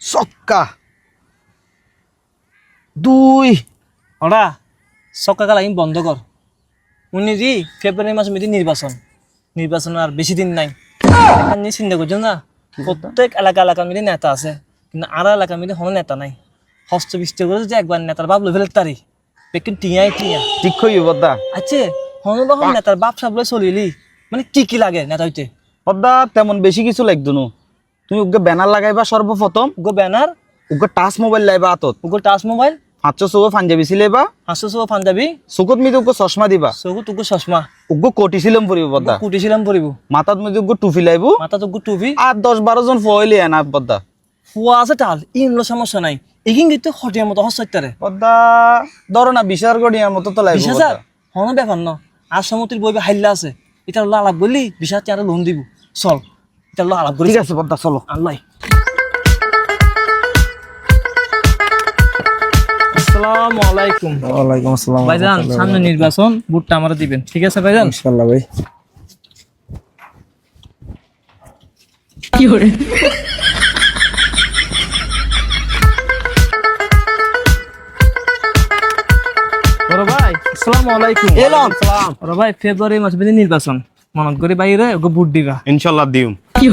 ছক্কা দুই। ওরা সকাল আমি বন্ধ কর। উনি জি ফেব্রুয়ারি মাস মেয়েদের নির্বাচন। নির্বাচন আর বেশি দিন নাই। নিয়ে চিন্তা করছ না? প্রত্যেক এলাকা এলাকা মিলে নেতা আছে কিন্তু আর এলাকা মিলে কোনো নেতা নাই। হস্ত বিস্ত করে যে একবার নেতার বাপ লেভেল তারি পেকিন টিয়াই টিয়া ঠিক হইব বদ্দা আচ্ছা হনো তখন নেতার বাপ সাপ লই চলিলি। মানে কি কি লাগে নেতা হইতে? বদ্দা তেমন বেশি কিছু লাগতো না। তুমি ওকে ব্যানার লাগাইবা সর্বপ্রথম? গো ব্যানার ওকে টাচ মোবাইল লাইবা হাতত। উগো টাচ মোবাইল পাঁচশো চৌক পাঞ্জাবি সিলাইবা হাসো সো পাঞ্জাবি? চকুত মিতে ওকে চশমা দিবা। চকু তুকু চশমা। ওকে কোটি সিলাম পরিব বদ্দা পরিব মাথাত মধ্যে ওকে টুপি লাইব। মাথা তুকু টুপি। আর দশ বারো জন ফয়লি আনা বদ্দা ফুয়া আছে টাল ইনলো সমস্যা নাই। এগিন কিন্তু হটিয়ার মতো হস্তারে বদ্দা ধরো না বিচার গড়িয়ার মতো তো বিশ লাইব হাজার হন ব্যাপার ন। আর সমুদ্রের বইবে হাইল্লা আছে। এটা আলাপ বললি বিশ হাজার লোন দিব। চল। হলো আলাপ করি ঠিক আছে বদ্দা চলো। আল্লাহ আসসালামু আলাইকুম। ওয়ালাইকুম আসসালাম ভাইজান সামনে নির্বাচন ভোটটা আমরা দিবেন ঠিক আছে ভাইজান? ভাই। বড় ভাই আসসালামু আলাইকুম। এলন বড় ভাই ফেব্রুয়ারি মাস নির্বাচন। মনত করে বাইরে ভোট দিবা। ইনশাল্লাহ দিম। এই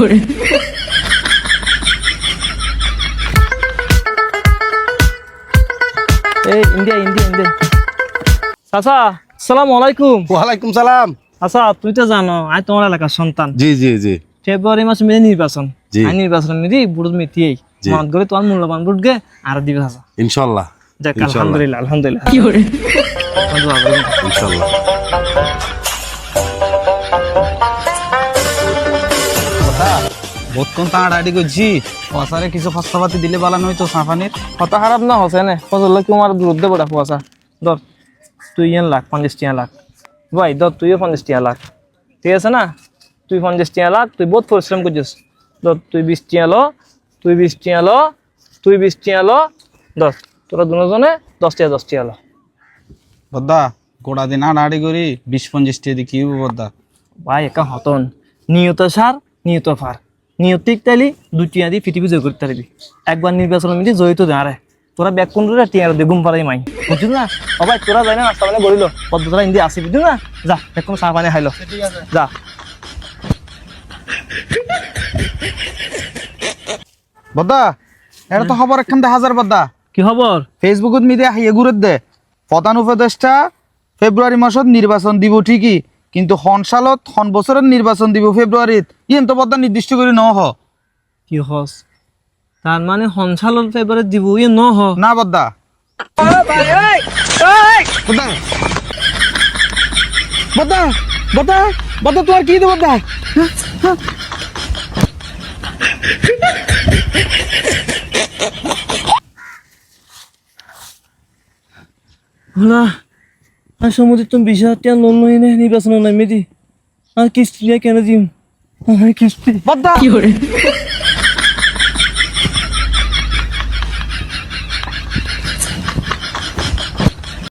ইন্ডিয়া ইন্ডিয়া ইন্ডিয়া। চাচা আসসালামু আলাইকুম। ওয়ালাইকুম সালাম। আচ্ছা তুই তো জানো আই তোমার এলাকার সন্তান। জি জি জি। ফেব্রুয়ারি মাস মেয়ে নির্বাচন। আই নির্বাচন মেদি বুড়ো মেতিয়েই করে তোমার মূল্যবান বুট গে আর দিবে চাচা। ইনশাল্লাহ যাক ইনশাল্লাহ। আলহামদুলিল্লাহ আলহামদুলিল্লাহ। করবেন। ইনশাল্লাহ। বহুত কোন তাড়াতাড়ি করছি। পয়সারে কিছু খরচাপাতি দিলে বালানো হইতো সাফানির। কথা খারাপ না হচ্ছে না। ফজল কি আমার বিরুদ্ধে বড়া পয়সা ধর তুই ইয়ান লাখ পঞ্চাশ টিয়া লাখ। ভাই ধর তুইও পঞ্চাশ টিয়া লাখ। ঠিক আছে না? তুই পঞ্চাশ টিয়া লাখ তুই বহুত পরিশ্রম করছিস। ধর তুই বিশ টিয়া লো তুই বিশ টিয়া লো তুই বিশ টিয়া লো। ধর তোরা দুজনে দশ টিয়া দশ টিয়া লো। বদ্দা গোড়া দিন আড়াআড়ি করি বিশ পঞ্চাশ টিয়া দিয়ে কি বদ্দা? ভাই একা হতন। নিয়ত সার নিয়ত ফার। নিয়তিক তাইলি দুই টিয়া দিয়ে পৃথিবী জয় করতে পারবি একবার নির্বাচন মিলি জয়িত দাঁড়ে তোরা ব্যাক কোন রে টিয়া দিয়ে ঘুম পারাই মাই। বুঝছিস না? ও ভাই তোরা যাই না নাস্তা মানে বলিল পদ্মতলা ইন্দি আসি বুঝছিস না? যা ব্যাক কোন চা পানি খাইলো যা। বদ্দা এটা তো খবর একখান দেখা হাজার বদ্দা কি খবর ফেসবুকত মিডিয়া হাইয়ে ঘুরত দে। প্রধান উপদেষ্টা ফেব্রুয়ারি মাসত নির্বাচন দিব ঠিকই। কিন্তু হন সালত হন বছরের নির্বাচন দিব ফেব্রুয়ারিত। ইয়েন তো বদ্দা নির্দিষ্ট করে ন হ কি হস? তার মানে সঞ্চালন ফেব্রুয়ারি দিব ইয়ে ন হ না বদ্দা বদ্দা বদ্দা বদ্দা তোমার কি দেব হলা আর সমুদ্রে তুমি বিশ হাজার টাকা লোন লই নে নির্বাচন নামে দি আর কিস্তি দিয়ে কেন দিম? আর কিস্তি বদ্দা